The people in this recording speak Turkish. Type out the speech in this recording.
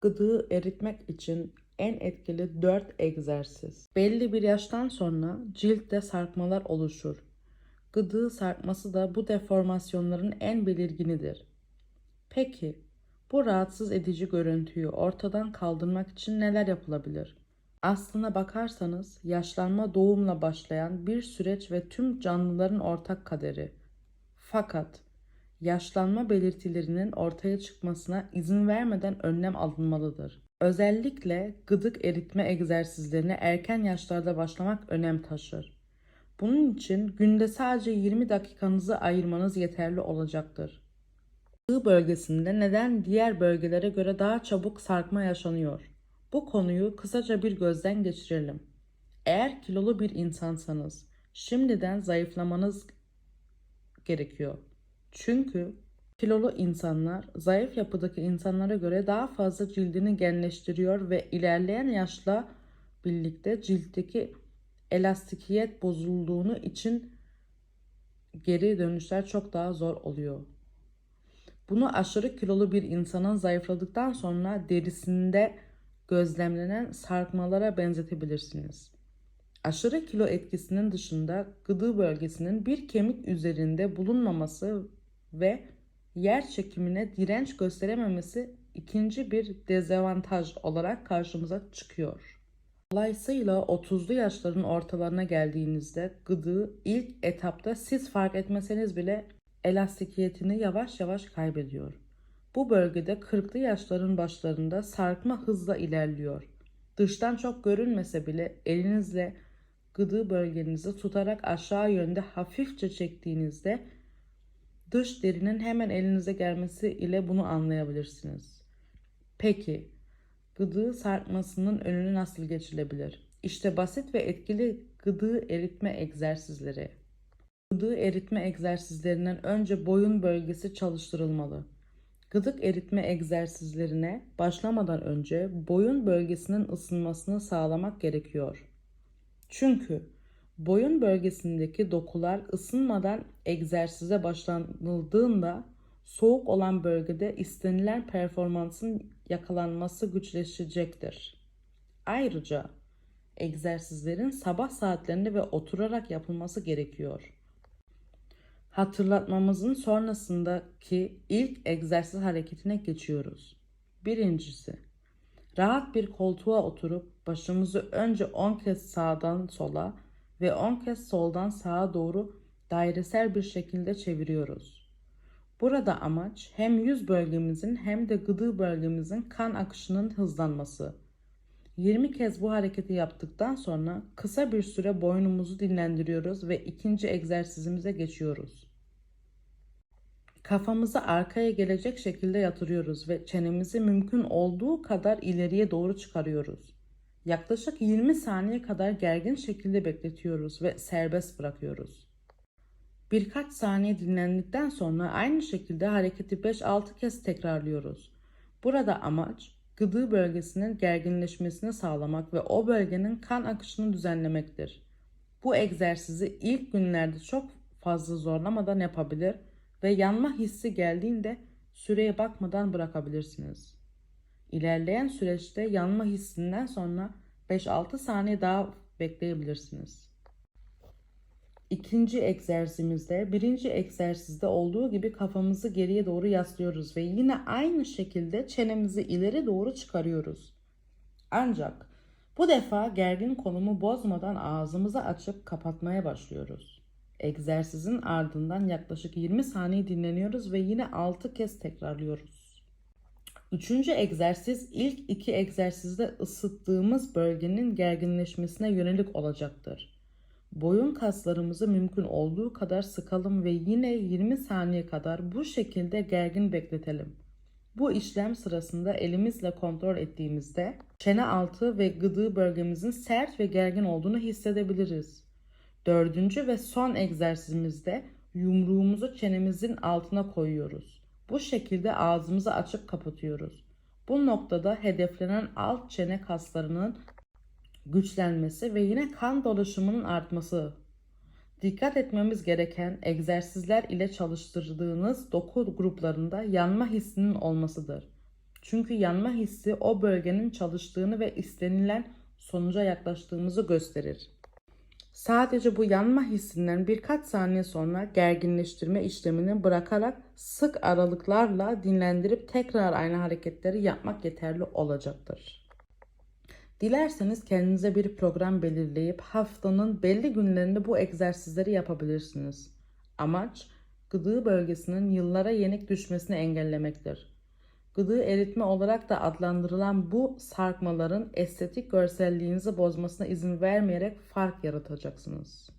Gıdığı eritmek için en etkili 4 egzersiz. Belli bir yaştan sonra ciltte sarkmalar oluşur. Gıdığı sarkması da bu deformasyonların en belirginidir. Peki, bu rahatsız edici görüntüyü ortadan kaldırmak için neler yapılabilir? Aslına bakarsanız yaşlanma doğumla başlayan bir süreç ve tüm canlıların ortak kaderi. Fakat yaşlanma belirtilerinin ortaya çıkmasına izin vermeden önlem alınmalıdır. Özellikle gıdık eritme egzersizlerine erken yaşlarda başlamak önem taşır. Bunun için günde sadece 20 dakikanızı ayırmanız yeterli olacaktır. Gığı bölgesinde neden diğer bölgelere göre daha çabuk sarkma yaşanıyor? Bu konuyu kısaca bir gözden geçirelim. Eğer kilolu bir insansanız şimdiden zayıflamanız gerekiyor. Çünkü kilolu insanlar zayıf yapıdaki insanlara göre daha fazla cildini genleştiriyor ve ilerleyen yaşla birlikte ciltteki elastikiyet bozulduğunu için geri dönüşler çok daha zor oluyor. Bunu aşırı kilolu bir insanın zayıfladıktan sonra derisinde gözlemlenen sarkmalara benzetebilirsiniz. Aşırı kilo etkisinin dışında gıdı bölgesinin bir kemik üzerinde bulunmaması ve yer çekimine direnç gösterememesi ikinci bir dezavantaj olarak karşımıza çıkıyor. Dolayısıyla 30'lu yaşların ortalarına geldiğinizde gıdığı ilk etapta siz fark etmeseniz bile elastikiyetini yavaş yavaş kaybediyor. Bu bölgede 40'lı yaşların başlarında sarkma hızla ilerliyor. Dıştan çok görünmese bile elinizle gıdığı bölgenizi tutarak aşağı yönde hafifçe çektiğinizde dış derinin hemen elinize gelmesi ile bunu anlayabilirsiniz. Peki, gıdığı sarkmasının önüne nasıl geçilebilir? İşte basit ve etkili gıdığı eritme egzersizleri. Gıdığı eritme egzersizlerinden önce boyun bölgesi çalıştırılmalı. Gıdık eritme egzersizlerine başlamadan önce boyun bölgesinin ısınmasını sağlamak gerekiyor. Çünkü boyun bölgesindeki dokular ısınmadan egzersize başlanıldığında soğuk olan bölgede istenilen performansın yakalanması güçleşecektir. Ayrıca egzersizlerin sabah saatlerinde ve oturarak yapılması gerekiyor. Hatırlatmamızın sonrasındaki ilk egzersiz hareketine geçiyoruz. Birincisi, rahat bir koltuğa oturup başımızı önce 10 kez sağdan sola ve 10 kez soldan sağa doğru dairesel bir şekilde çeviriyoruz. Burada amaç hem yüz bölgemizin hem de gıdı bölgemizin kan akışının hızlanması. 20 kez bu hareketi yaptıktan sonra kısa bir süre boynumuzu dinlendiriyoruz ve ikinci egzersizimize geçiyoruz. Kafamızı arkaya gelecek şekilde yatırıyoruz ve çenemizi mümkün olduğu kadar ileriye doğru çıkarıyoruz. Yaklaşık 20 saniye kadar gergin şekilde bekletiyoruz ve serbest bırakıyoruz. Birkaç saniye dinlendikten sonra aynı şekilde hareketi 5-6 kez tekrarlıyoruz. Burada amaç gıdı bölgesinin gerginleşmesini sağlamak ve o bölgenin kan akışını düzenlemektir. Bu egzersizi ilk günlerde çok fazla zorlamadan yapabilir ve yanma hissi geldiğinde süreye bakmadan bırakabilirsiniz. İlerleyen süreçte yanma hissinden sonra 5-6 saniye daha bekleyebilirsiniz. İkinci egzersizimizde birinci egzersizde olduğu gibi kafamızı geriye doğru yaslıyoruz ve yine aynı şekilde çenemizi ileri doğru çıkarıyoruz. Ancak bu defa gergin konumu bozmadan ağzımızı açıp kapatmaya başlıyoruz. Egzersizin ardından yaklaşık 20 saniye dinleniyoruz ve yine 6 kez tekrarlıyoruz. Üçüncü egzersiz ilk iki egzersizde ısıttığımız bölgenin gerginleşmesine yönelik olacaktır. Boyun kaslarımızı mümkün olduğu kadar sıkalım ve yine 20 saniye kadar bu şekilde gergin bekletelim. Bu işlem sırasında elimizle kontrol ettiğimizde çene altı ve gıdığı bölgemizin sert ve gergin olduğunu hissedebiliriz. Dördüncü ve son egzersizimizde yumruğumuzu çenemizin altına koyuyoruz. Bu şekilde ağzımızı açıp kapatıyoruz. Bu noktada hedeflenen alt çene kaslarının güçlenmesi ve yine kan dolaşımının artması. Dikkat etmemiz gereken egzersizler ile çalıştırdığınız doku gruplarında yanma hissinin olmasıdır. Çünkü yanma hissi o bölgenin çalıştığını ve istenilen sonuca yaklaştığımızı gösterir. Sadece bu yanma hissinden birkaç saniye sonra gerginleştirme işlemini bırakarak sık aralıklarla dinlendirip tekrar aynı hareketleri yapmak yeterli olacaktır. Dilerseniz kendinize bir program belirleyip haftanın belli günlerinde bu egzersizleri yapabilirsiniz. Amaç gıdığı bölgesinin yıllara yenik düşmesini engellemektir. Gıdığı eritme olarak da adlandırılan bu sarkmaların estetik görselliğinizi bozmasına izin vermeyerek fark yaratacaksınız.